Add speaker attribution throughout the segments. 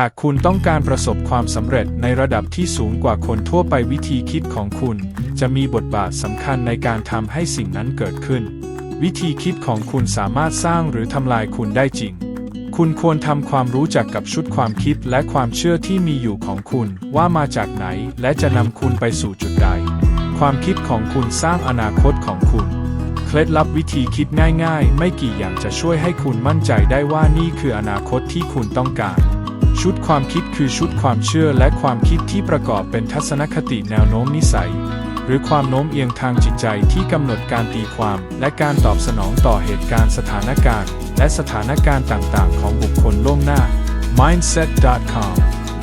Speaker 1: หากคุณต้องการประสบความสำเร็จในระดับที่สูงกว่าคนทั่วไปวิธีคิดของคุณ จะมีบทบาทสำคัญในการทำให้สิ่งนั้นเกิดขึ้น วิธีคิดของคุณสามารถสร้างหรือทำลายคุณได้จริง คุณควรทำความรู้จักกับชุดความคิดและความเชื่อที่มีอยู่ของคุณว่ามาจากไหน และจะนำคุณไปสู่จุดใด ความคิดของคุณสร้างอนาคตของคุณเคล็ดลับวิธีคิดง่ายๆ ไม่กี่อย่างจะช่วยให้คุณมั่นใจได้ว่านี่คืออนาคตที่คุณต้องการ ชุดความคิดคือชุดความเชื่อและความคิดที่ประกอบเป็นทัศนคติแนวโน้มนิสัย หรือความโน้มเอียงทางจิตใจที่กำหนดการตีความ และการตอบสนองต่อเหตุการณ์สถานการณ์ และสถานการณ์ต่างๆ ของบุคคลล่วงหน้า mindset.com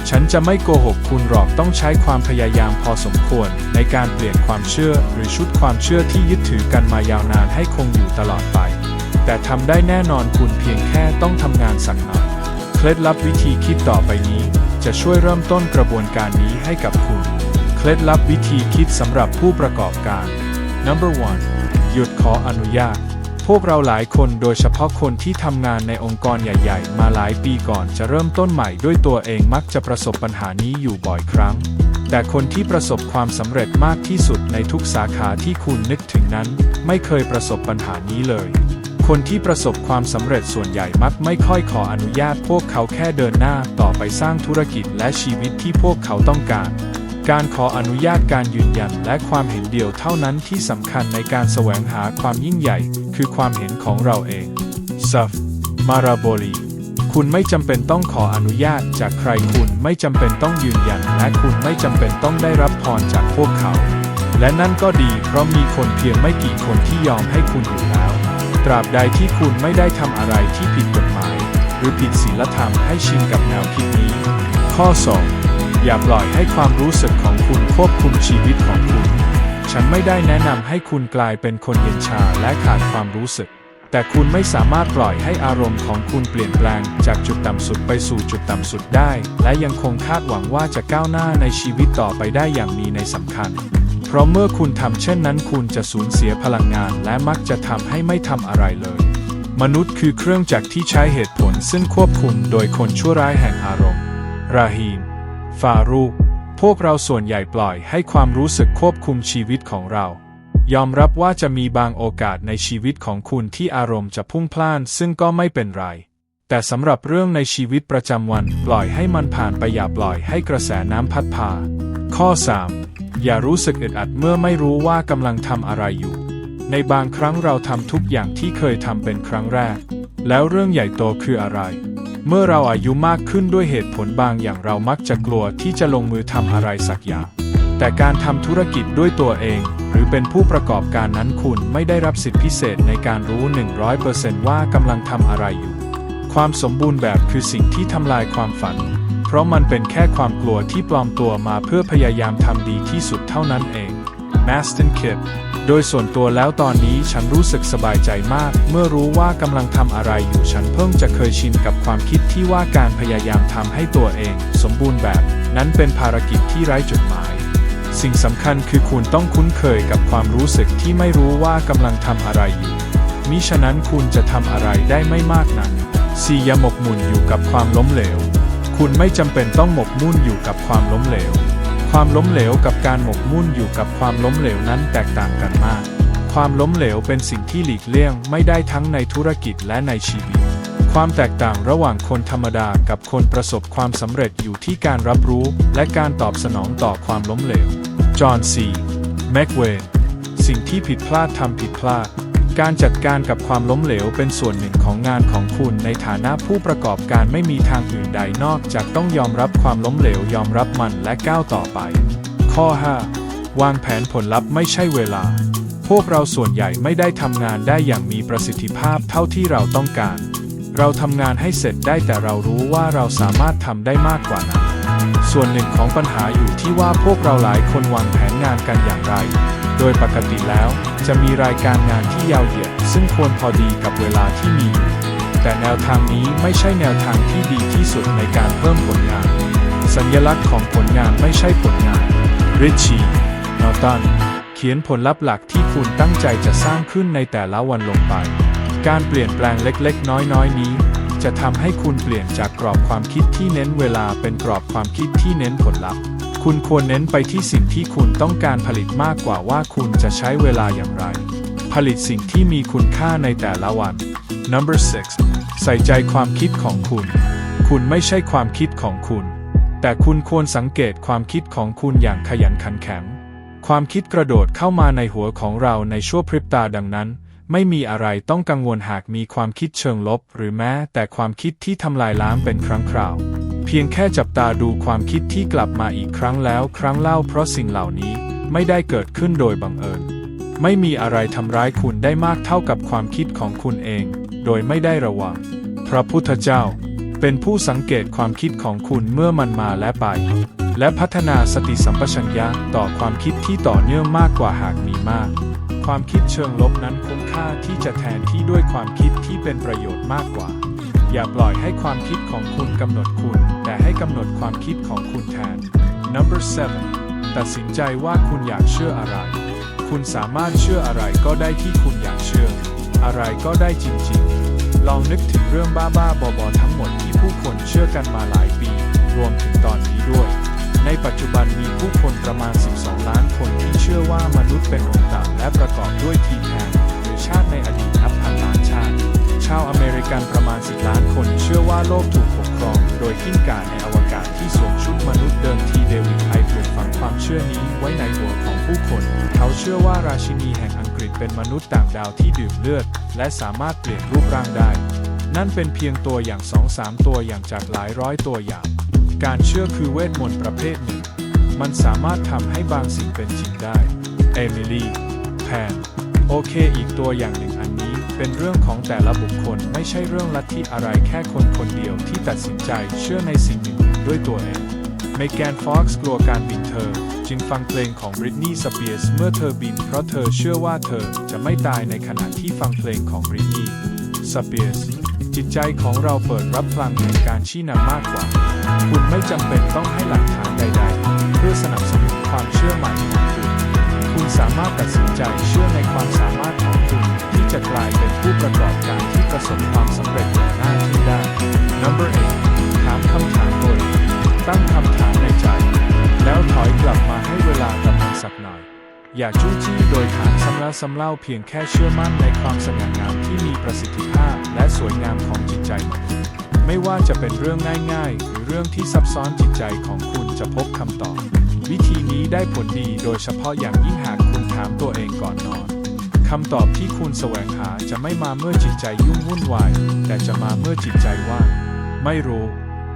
Speaker 1: ฉันจะไม่โกหกคุณหรอกต้องใช้ความพยายามพอสมควร ในการเปลี่ยนความเชื่อหรือชุดความเชื่อที่ยึดถือกันมายาวนานให้คงอยู่ตลอดไป แต่ทำได้แน่นอนคุณเพียงแค่ต้องทำงานสักหน่อย ล็ดลับวิธีคิดต่อไปนี้ จะช่วยเริ่มต้นกระบวนการนี้ให้กับคุณ เคล็ดลับวิธีคิดสำหรับผู้ประกอบการ Number 1หยุดขออนุญาต พวกเราหลายคนโดยเฉพาะคนที่ทำงานในองค์กรใหญ่ ๆ มาหลายปีก่อนจะเริ่มต้นใหม่ด้วยตัวเองมักจะประสบปัญหานี้อยู่บ่อยครั้ง แต่คนที่ประสบความสำเร็จมากที่สุดในทุกสาขาที่คุณนึกถึงนั้น ไม่เคยประสบปัญหานี้เลย คนที่ประสบความสำเร็จส่วนใหญ่มักไม่ค่อยขออนุญาตพวกเขาแค่เดินหน้าต่อไปสร้างธุรกิจและชีวิตที่พวกเขาต้องการ การขออนุญาตการยืนยันและความเห็นเดียวเท่านั้นที่สำคัญในการแสวงหาความยิ่งใหญ่ คือความเห็นของเราเองซัฟมาราโบลีคุณไม่จำเป็นต้องขออนุญาตจากใครคุณไม่จำเป็นต้องยืนยัน และคุณไม่จำเป็นต้องได้รับพรจากพวกเขา และนั่นก็ดีเพราะมีคนเพียงไม่กี่คนที่ยอมให้คุณอยู่แล้ว ตราบใดที่คุณไม่ได้ทำอะไรที่ผิดกฎหมาย หรือผิดศีลธรรมให้ชินกับแนวคิดนี้ ข้อ 2 อย่าปล่อยให้ความรู้สึกของคุณควบคุมชีวิตของคุณ ฉันไม่ได้แนะนำให้คุณกลายเป็นคนเย็นชาและขาดความรู้สึก แต่คุณไม่สามารถปล่อยให้อารมณ์ของคุณเปลี่ยนแปลง จากจุดต่ำสุดไปสู่จุดต่ำสุดได้ และยังคงคาดหวังว่าจะก้าวหน้าในชีวิตต่อไปได้อย่างมีในสำคัญ ราะเมื่อคุณทำเช่นนั้นคุณจะสูญเสียพลังงานและมักจะทำให้ไม่ทำอะไรเลย มนุษย์คือเครื่องจักรที่ใช้เหตุผลซึ่งควบคุมโดยคนชั่วร้ายแห่งอารมณ์ ราฮีม ฟารูพวกเราส่วนใหญ่ปล่อยให้ความรู้สึกควบคุมชีวิตของเรา ยอมรับว่าจะมีบางโอกาสในชีวิตของคุณที่อารมณ์จะพุ่งพล่านซึ่งก็ไม่เป็นไร แต่สำหรับเรื่องในชีวิตประจำวันปล่อยให้มันผ่านไปอย่าปล่อยให้กระแสน้ำพัดพา ข้อ 3. อย่ารู้สึกอึดอัดเมื่อไม่รู้ว่ากำลังทำอะไรอยู่ ในบางครั้งเราทำทุกอย่างที่เคยทำเป็นครั้งแรก แล้วเรื่องใหญ่โตคืออะไร เมื่อเราอายุมากขึ้นด้วยเหตุผลบางอย่างเรามักจะกลัวที่จะลงมือทำอะไรสักอย่าง แต่การทำธุรกิจด้วยตัวเอง หรือเป็นผู้ประกอบการนั้นคุณไม่ได้รับสิทธิพิเศษในการรู้ 100%ว่ากำลังทำอะไรอยู่ ความสมบูรณ์แบบคือสิ่งที่ทำลายความฝัน ราะมันเป็นแค่ความกลัวที่ปลอมตัวมาเพื่อพยายามทำดีที่สุดเท่านั้นเอง m a s t o n Kid โดยส่วนตัวแล้วตอนนี้ฉันรู้สึกสบายใจมาก เมื่อรู้ว่ากำลังทำอะไรอยู่ฉันเพิ่งจะเคยชินกับความคิดที่ว่าการพยายามทำให้ตัวเอง สมบูรณ์แบบ นั้นเป็นภารกิจที่ไร้จุดหมาย สิ่งสำคัญคือคุณต้องคุ้นเคยกับความรู้สึกที่ไม่รู้ว่ากำลังทำอะไรอยู่มิฉะนั้นคุณจะทำอะไรได้ไม่มากนักสี่อย่าหมกมุ่นอยู่กับความล้มเหลว คุณไม่จำเป็นต้องหมกมุ่นอยู่กับความล้มเหลว ความล้มเหลวกับการหมกมุ่นอยู่กับความล้มเหลวนั้นแตกต่างกันมาก ความล้มเหลวเป็นสิ่งที่หลีกเลี่ยงไม่ได้ทั้งในธุรกิจและในชีวิต ความแตกต่างระหว่างคนธรรมดากับคนประสบความสำเร็จอยู่ที่การรับรู้และการตอบสนองต่อความล้มเหลว จอห์นซี แม็กเวน สิ่งที่ผิดพลาดทำผิดพลาด การจัดการกับความล้มเหลวเป็นส่วนหนึ่งของงานของคุณในฐานะผู้ประกอบการไม่มีทางอื่นใดนอกจากต้องยอมรับความล้มเหลวยอมรับมันและก้าวต่อไป ข้อ 5 วางแผนผลลัพธ์ไม่ใช่เวลา พวกเราส่วนใหญ่ไม่ได้ทำงานได้อย่างมีประสิทธิภาพเท่าที่เราต้องการ เราทำงานให้เสร็จได้แต่เรารู้ว่าเราสามารถทำได้มากกว่านั้นส่วนหนึ่งของปัญหาอยู่ที่ว่าพวกเราหลายคนวางแผนงานกันอย่างไร โดยปกติแล้วจะมีรายการงานที่ยาวเหยียด ซึ่งควรพอดีกับเวลาที่มีอยู่ แต่แนวทางนี้ไม่ใช่แนวทางที่ดีที่สุดในการเพิ่มผลงาน สัญลักษณ์ของผลงานไม่ใช่ผลงานริชชี่นอตันเขียนผลลัพธ์หลักที่คุณตั้งใจจะสร้างขึ้นในแต่ละวันลงไป การเปลี่ยนแปลงเล็กๆ น้อยๆ นี้ จะทำให้คุณเปลี่ยนจากกรอบความคิดที่เน้นเวลาเป็นกรอบความคิดที่เน้นผลลัพธ์ คุณควรเน้นไปที่สิ่งที่คุณต้องการผลิตมากกว่าว่าคุณจะใช้เวลาอย่างไร ผลิตสิ่งที่มีคุณค่าในแต่ละวัน number 6 ใส่ใจความคิดของคุณ คุณไม่ใช่ความคิดของคุณ แต่คุณควรสังเกตความคิดของคุณอย่างขยันขันแข็ง ความคิดกระโดดเข้ามาในหัวของเราในชั่วพริบตาดังนั้น ไม่มีอะไรต้องกังวลหากมีความคิดเชิงลบ หรือแม้แต่ความคิดที่ทำลายล้างเป็นครั้งคราว เพียงแค่จับตาดูความคิดที่กลับมาอีกครั้งแล้วครั้งเล่าเพราะสิ่งเหล่านี้ไม่ได้เกิดขึ้นโดยบังเอิญ ไม่มีอะไรทำร้ายคุณได้มากเท่ากับความคิดของคุณเอง โดยไม่ได้ระวัง พระพุทธเจ้า เป็นผู้สังเกตความคิดของคุณเมื่อมันมาและไป และพัฒนาสติสัมปชัญญะต่อความคิดที่ต่อเนื่องมากกว่าหากมีมาก ความคิดเชิงลบนั้นคุ้มค่าที่จะแทนที่ด้วยความคิดที่เป็นประโยชน์มากกว่า อย่าปล่อยให้ความคิดของคุณกำหนดคุณ แต่ให้กำหนดความคิดของคุณแทน number 7ตัดสินใจว่าคุณอยากเชื่ออะไร คุณสามารถเชื่ออะไรก็ได้ที่คุณอยากเชื่อ อะไรก็ได้จริงๆ ลองนึกถึงเรื่องบ้าๆ บอๆ ทั้งหมดที่ผู้คนเชื่อกันมาหลายปี รวมถึงตอนนี้ด้วย ในปัจจุบันมีผู้คนประมาณ 12 ล้านคนที่เชื่อว่ามนุษย์เป็นองค์ต่ำและประกอบด้วยทีแทน ชาวอเมริกันประมาณ 10 ล้านคนเชื่อว่าโลกถูกปกครอง โดยกิ้งก่าในอวกาศที่สวมชุดมนุษย์เดิมทีเดวิดไอปลูกฝังความเชื่อนี้ไว้ในหัวของผู้คน เขาเชื่อว่าราชินีแห่งอังกฤษเป็นมนุษย์ต่างดาวที่ดื่มเลือด และสามารถเปลี่ยนรูปร่างได้ นั่นเป็นเพียงตัวอย่างสองสามตัวอย่างจากหลายร้อยตัวอย่าง การเชื่อคือเวทมนต์ประเภทหนึ่ง มันสามารถทำให้บางสิ่งเป็นจริงได้ เอมิลี่ แพน โอเค อีกตัวอย่างหนึ่งอันนี้ เป็นเรื่องของแต่ละบุคคลไม่ใช่เรื่องลัทธิอะไรแค่คนคนเดียวที่ตัดสินใจเชื่อในสิ่งหนึ่งด้วยตัวเองเมแกนฟ็อกซ์กลัวการบินเธอ จึงฟังเพลงของบริตนีย์สเปียร์สเมื่อเธอบิน เพราะเธอเชื่อว่าเธอจะไม่ตายในขณะที่ฟังเพลงของบริตนีย์สเปียร์สจิตใจของเราเปิดรับพลังแห่งการชี้นำมากกว่า คุณไม่จำเป็นต้องให้หลักฐานใด ๆ เพื่อสนับสนุนความเชื่อใหม่ของคุณ คุณสามารถตัดสินใจเชื่อในความสามารถของคุณ จะกลายเป็นผู้ประกอบการที่ประสบความสำเร็จอย่างน่าทึ่งได้ Number 8ถามคำถามตัวเองตั้งคำถามในใจ แล้วถอยกลับมาให้เวลากับมันสักหน่อย อย่าจู้จี้โดยถามซ้ำแล้วซ้ำเล่าเพียงแค่เชื่อมั่นในความสง่างามที่มีประสิทธิภาพ และสวยงามของจิตใจของคุณไม่ว่าจะเป็นเรื่องง่ายๆ หรือเรื่องที่ซับซ้อนจิตใจของคุณจะพบคำตอบ วิธีนี้ได้ผลดีโดยเฉพาะอย่างยิ่งหากคุณถามตัวเองก่อนนอนำตอบที่คุณแสวงหาจะไม่มาเมื่อจิตใจยุ่งวุ่นวาย แต่จะมาเมื่อจิตใจว่างไม่รู้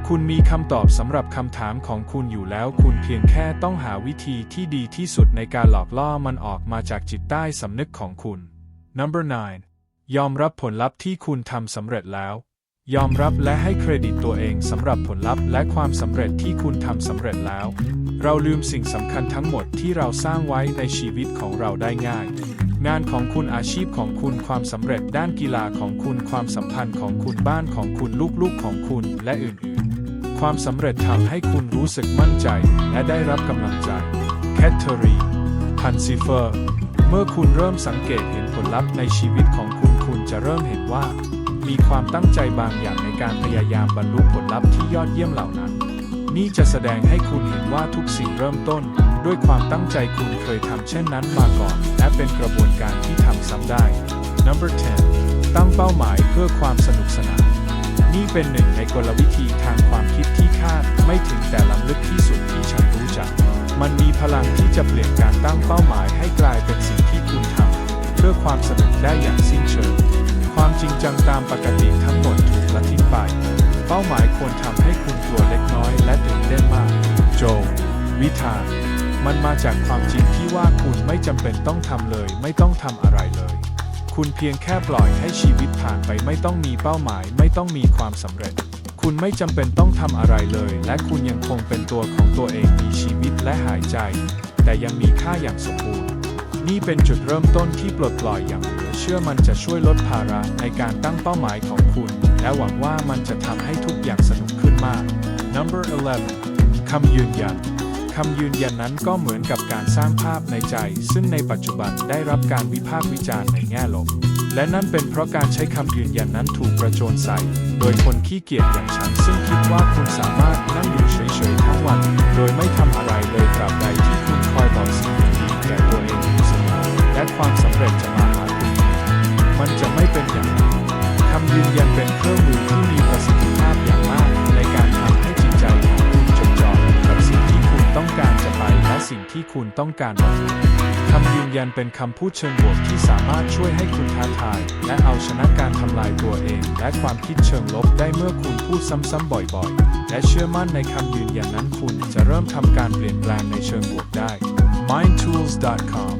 Speaker 1: คุณมีคำตอบสำหรับคำถามของคุณอยู่แล้ว คุณเพียงแค่ต้องหาวิธีที่ดีที่สุดในการหลอกล่อมันออกมาจากจิตใต้สำนึกของคุณ Number 9 ยอมรับผลลัพธ์ที่คุณทำสำเร็จแล้ว ยอมรับและให้เครดิตตัวเองสำหรับผลลัพธ์และความสำเร็จที่คุณทำสำเร็จแล้ว เราลืมสิ่งสำคัญทั้งหมดที่เราสร้างไว้ในชีวิตของเราได้ง่าย งานของคุณอาชีพของคุณความสำเร็จด้านกีฬาของคุณความสัมพันธ์ของคุณบ้านของคุณลูกๆของคุณและอื่นๆ ความสำเร็จทำให้คุณรู้สึกมั่นใจ และได้รับกำลังใจแคทเธอรีพันซิเฟอร์ เมื่อคุณเริ่มสังเกตเห็นผลลัพธ์ในชีวิตของคุณคุณจะเริ่มเห็นว่า มีความตั้งใจบางอย่างในการพยายามบรรลุผลลัพธ์ที่ยอดเยี่ยมเหล่านั้น นี่จะแสดงให้คุณเห็นว่าทุกสิ่งเริ่มต้น ด้วยความตั้งใจคุณเคยทำเช่นนั้นมาก่อน และเป็นกระบวนการที่ทำซ้ำได้ Number 10 ตั้งเป้าหมายเพื่อความสนุกสนาน นี่เป็นหนึ่งในกลวิธีทางความคิดที่คาดไม่ถึงแต่ล้ำลึกที่สุดที่ฉันรู้จัก มันมีพลังที่จะเปลี่ยนการตั้งเป้าหมายให้กลายเป็นสิ่งที่คุณทำเพื่อความสนุกได้อย่างสิ้นเชิง ความจริงจังตามปกติทั้งหมดถูกละทิ้งไป เป้าหมายควรทำให้คุณกลัวเล็กน้อยและตื่นเต้นมาก โจวิธา มันมาจากความจริงที่ว่าคุณไม่จำเป็นต้องทำเลย ไม่ต้องทำอะไรเลย คุณเพียงแค่ปล่อยให้ชีวิตผ่านไปไม่ต้องมีเป้าหมาย ไม่ต้องมีความสำเร็จ คุณไม่จำเป็นต้องทำอะไรเลย และคุณยังคงเป็นตัวของตัวเองมีชีวิตและหายใจ แต่ยังมีค่าอย่างสมบูรณ์ นี่เป็นจุดเริ่มต้นที่ปลดปล่อยอย่างเหลือเชื่อมันจะช่วยลดภาระในการตั้งเป้าหมายของคุณ และหวังว่ามันจะทำให้ทุกอย่างสนุกขึ้นมาก Number 11คำยืนยัน คำยืนยันนั้นก็เหมือนกับการสร้างภาพในใจ ซึ่งในปัจจุบันได้รับการวิพากษ์วิจารณ์ในแง่ลบ และนั่นเป็นเพราะการใช้คำยืนยันนั้นถูกประโจนใส่ โดยคนขี้เกียจอย่างฉัน ซึ่งคิดว่าคุณสามารถนั่งอยู่เฉยๆทั้งวัน โดยไม่ทำอะไรเลยตราบใดที่ ต้องการคำยืนยันเป็นคำพูดเชิงบวกที่สามารถช่วยให้คุณท้าทาย และเอาชนะการทำลายตัวเอง และความคิดเชิงลบได้เมื่อคุณพูดซ้ำๆบ่อยๆ และเชื่อมั่นในคำยืนยันนั้นคุณจะเริ่มทำการเปลี่ยนแปลงในเชิงบวกได้ mindtools.com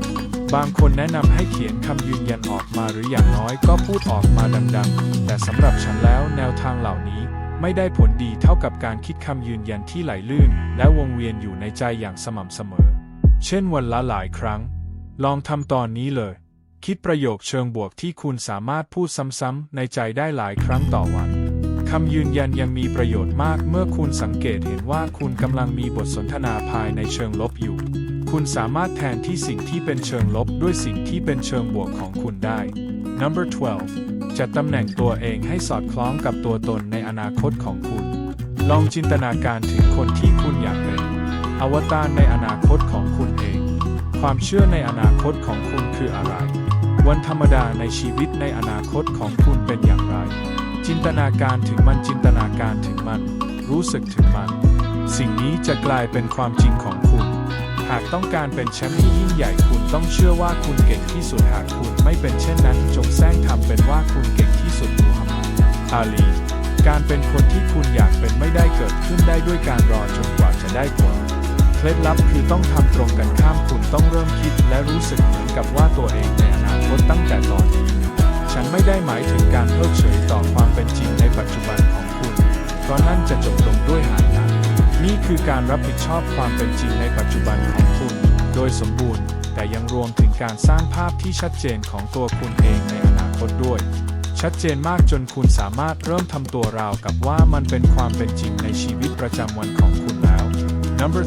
Speaker 1: บางคนแนะนำให้เขียนคำยืนยันออกมาหรืออย่างน้อยก็พูดออกมาดังๆ แต่สำหรับฉันแล้วแนวทางเหล่านี้ไม่ได้ผลดีเท่ากับการคิดคำยืนยันที่ไหลลื่น และวงเวียนอยู่ในใจอย่างสม่ำเสมอ เช่นวันละหลายครั้ง ลองทำตอนนี้เลย คิดประโยคเชิงบวกที่คุณสามารถพูดซ้ำๆในใจได้หลายครั้งต่อวันคำยืนยันยังมีประโยชน์มากเมื่อคุณสังเกตเห็นว่าคุณกำลังมีบทสนทนาภายในเชิงลบอยู่ คุณสามารถแทนที่สิ่งที่เป็นเชิงลบด้วยสิ่งที่เป็นเชิงบวกของคุณได้ Number 12 จัดตำแหน่งตัวเองให้สอดคล้องกับตัวตนในอนาคตของคุณ ลองจินตนาการถึงคนที่คุณอยากเป็น อวตารในอนาคตของคุณเอง ความเชื่อในอนาคตของคุณคืออะไร วันธรรมดาในชีวิตในอนาคตของคุณเป็นอย่างไร จินตนาการถึงมันจินตนาการถึงมัน รู้สึกถึงมัน สิ่งนี้จะกลายเป็นความจริงของคุณ หากต้องการเป็นแชมป์ที่ยิ่งใหญ่คุณต้องเชื่อว่าคุณเก่งที่สุดหากคุณไม่เป็นเช่นนั้น จงแซงทำเป็นว่าคุณเก่งที่สุดมูฮัมหมัดอาลีการเป็นคนที่คุณอยากเป็นไม่ได้เกิดขึ้นได้ด้วยการรอจนกว่าจะได้ผล เคล็ดลับคือต้องทำตรงกันข้ามคุณต้องเริ่มคิดและรู้สึกเหมือนกับว่าตัวเองในอนาคตตั้งแต่ตอนนี้ ฉันไม่ได้หมายถึงการเพิกเฉยต่อความเป็นจริงในปัจจุบันของคุณ เพราะนั่นจะจบลงด้วยหายนะนี่คือการรับผิดชอบความเป็นจริงในปัจจุบันของคุณ โดยสมบูรณ์ แต่ยังรวมถึงการสร้างภาพที่ชัดเจนของตัวคุณเองในอนาคตด้วย ชัดเจนมากจนคุณสามารถเริ่มทำตัวราวกับว่ามันเป็นความเป็นจริงในชีวิตประจำวันของคุณ Number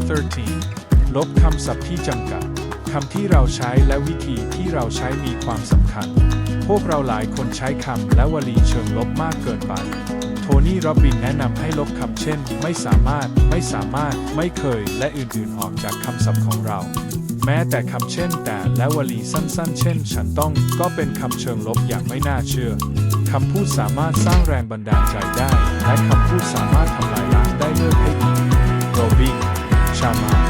Speaker 1: 13 ลบคำศัพท์ที่จำกัดคำที่เราใช้และวิธีที่เราใช้มีความสำคัญ พวกเราหลายคนใช้คำและวลีเชิงลบมากเกินไป โทนี่ โรบบินแนะนำให้ลบคำเช่น ไม่สามารถ ไม่สามารถ ไม่เคย และอื่นๆ ออกจากคำศัพท์ของเรา แม้แต่คำเช่นแต่และวลีสั้นๆ เช่น ฉันต้อง ก็เป็นคำเชิงลบอย่างไม่น่าเชื่อ คำพูดสามารถสร้างแรงบันดาลใจได้ และคำพูดสามารถทำลายล้างได้เลิกให้ดีโรบิน ชามา